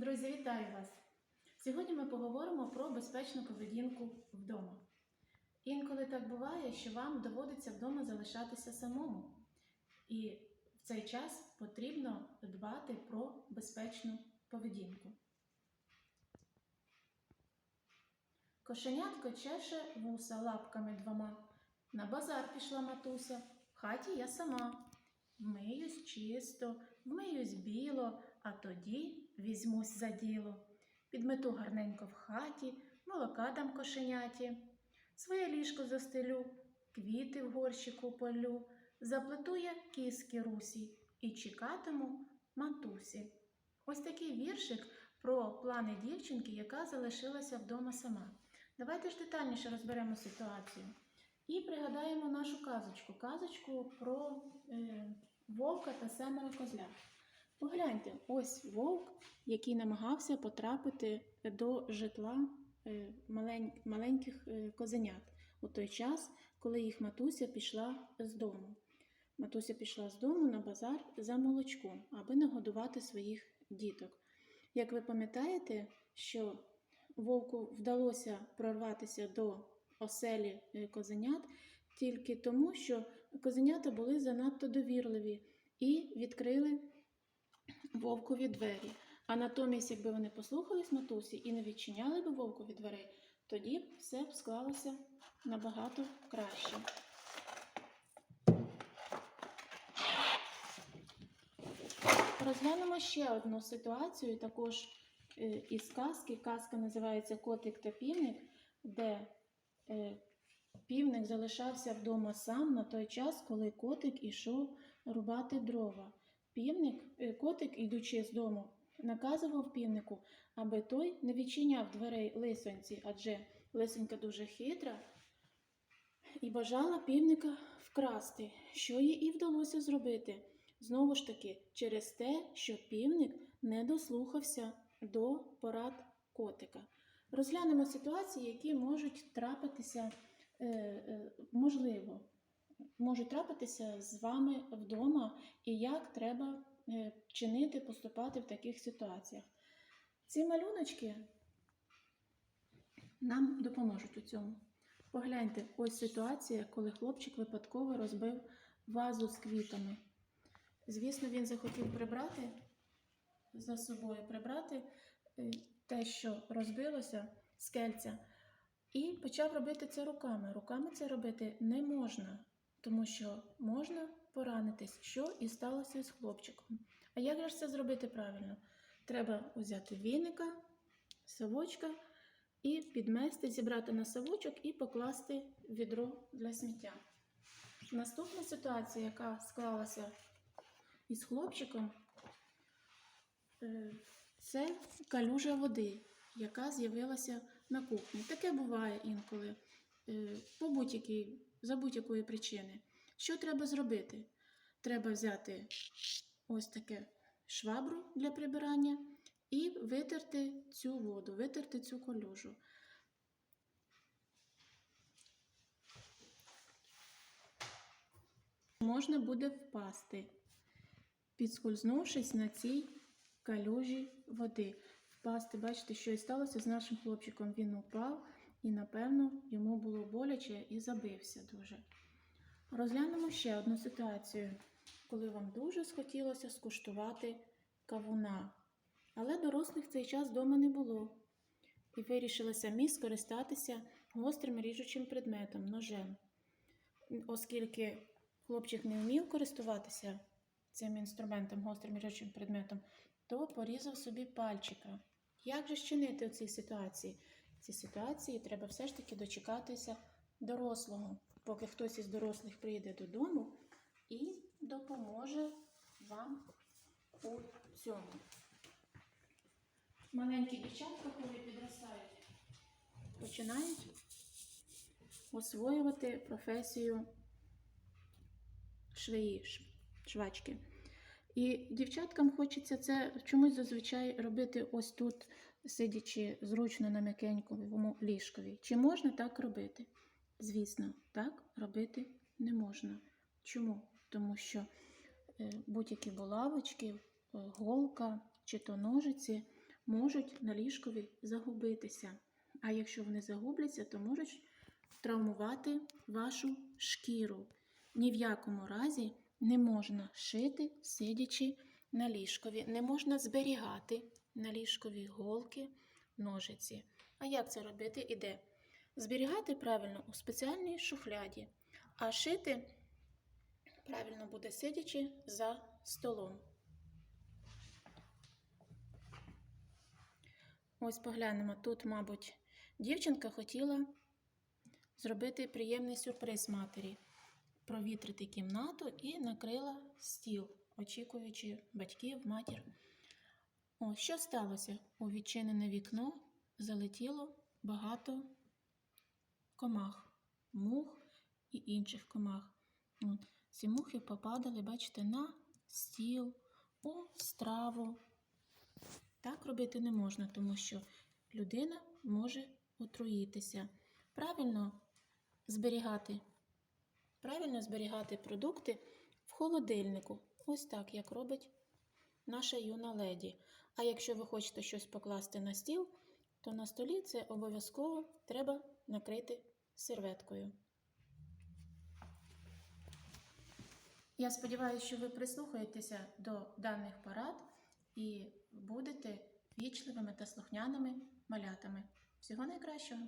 Друзі, вітаю вас! Сьогодні ми поговоримо про безпечну поведінку вдома. Інколи так буває, що вам доводиться вдома залишатися самому, і в цей час потрібно дбати про безпечну поведінку. Кошенятко чеше вуса лапками двома. На базар пішла матуся, в хаті я сама. Вмиюсь чисто, вмиюсь біло, а тоді візьмусь за діло. Підмету гарненько в хаті, молока дам кошеняті, своє ліжко застелю, квіти в горщику полю, заплету я кіски русі і чекатиму матусі. Ось такий віршик про плани дівчинки, яка залишилася вдома сама. Давайте ж детальніше розберемо ситуацію. І пригадаємо нашу казочку. Казочку про е, вовка та семеро козлят. Погляньте, ось вовк, який намагався потрапити до житла е, малень- маленьких е, козенят у той час, коли їх матуся пішла з дому. Матуся пішла з дому на базар за молочком, аби нагодувати своїх діток. Як ви пам'ятаєте, що вовку вдалося прорватися до оселі е, козенят тільки тому, що козенята були занадто довірливі і відкрили вовкові двері. А натомість, якби вони послухались матусі і не відчиняли би вовкові дверей, тоді б все б склалося набагато краще. Розглянемо ще одну ситуацію, також е, із казки. Казка називається Котик та півник, де е, півник залишався вдома сам на той час, коли котик ішов рубати дрова. Півник, е, котик, ідучи з дому, наказував півнику, аби той не відчиняв дверей лисоньці, адже лисонька дуже хитра і бажала півника вкрасти, що їй і вдалося зробити. Знову ж таки, через те, що півник не дослухався до порад котика. Розглянемо ситуації, які можуть трапитися, е, е, можливо, можуть трапитися з вами вдома і як треба е, чинити, поступати в таких ситуаціях. Ці малюночки нам допоможуть у цьому. Погляньте, ось ситуація, коли хлопчик випадково розбив вазу з квітами. Звісно, він захотів прибрати за собою, прибрати е, те, що розбилося з кельця, і почав робити це руками. Руками це робити не можна, тому що можна поранитись, що і сталося з хлопчиком. А як же це зробити правильно? Треба взяти віника, совочка і підмести, зібрати на совочок і покласти відро для сміття. Наступна ситуація, яка склалася із хлопчиком, е, це калюжа води, яка з'явилася на кухні. Таке буває інколи е, по будь-якій, за будь-якої причини. Що треба зробити? Треба взяти ось таке швабру для прибирання і витерти цю воду, витерти цю калюжу. Можна буде впасти підскользнувшись на цій калюжі води. Впасти, бачите, що і сталося з нашим хлопчиком. Він упав і, напевно, йому було боляче і забився дуже. Розглянемо ще одну ситуацію, коли вам дуже схотілося скуштувати кавуна. Але дорослих в цей час вдома не було. І вирішили самі скористатися гострим ріжучим предметом, ножем. Оскільки хлопчик не вмів користуватися цим інструментом, гострим ріжучим предметом, то порізав собі пальчика. Як же чинити у цій ситуації? Цій ситуації треба все ж таки дочекатися дорослого, поки хтось із дорослих прийде додому і допоможе вам у цьому. Маленькі дівчатка, коли підростають, починають освоювати професію швеї, швачки. І дівчаткам хочеться це чомусь зазвичай робити ось тут, сидячи зручно на м'якенькому ліжкові. Чи можна так робити? Звісно, так робити не можна. Чому? Тому що е, будь-які булавочки, е, голка чи то ножиці можуть на ліжкові загубитися. А якщо вони загубляться, то можуть травмувати вашу шкіру. Ні в якому разі не можна шити, сидячи на ліжкові. Не можна зберігати на ліжкові голки, ножиці. А як це робити? Іде. Зберігати правильно у спеціальній шухляді, а шити правильно буде сидячи за столом. Ось поглянемо. Тут, мабуть, дівчинка хотіла зробити приємний сюрприз матері, провітрити кімнату і накрила стіл, очікуючи батьків, матір. О, що сталося? У відчинене вікно залетіло багато комах, мух і інших комах. От, ці мухи попадали, бачите, на стіл, у страву. Так робити не можна, тому що людина може отруїтися. Правильно зберігати, правильно зберігати продукти в холодильнику. Ось так, як робить наша юна леді. А якщо ви хочете щось покласти на стіл, то на столі це обов'язково треба накрити серветкою. Я сподіваюся, що ви прислухаєтеся до даних порад і будете вічливими та слухняними малятами. Всього найкращого!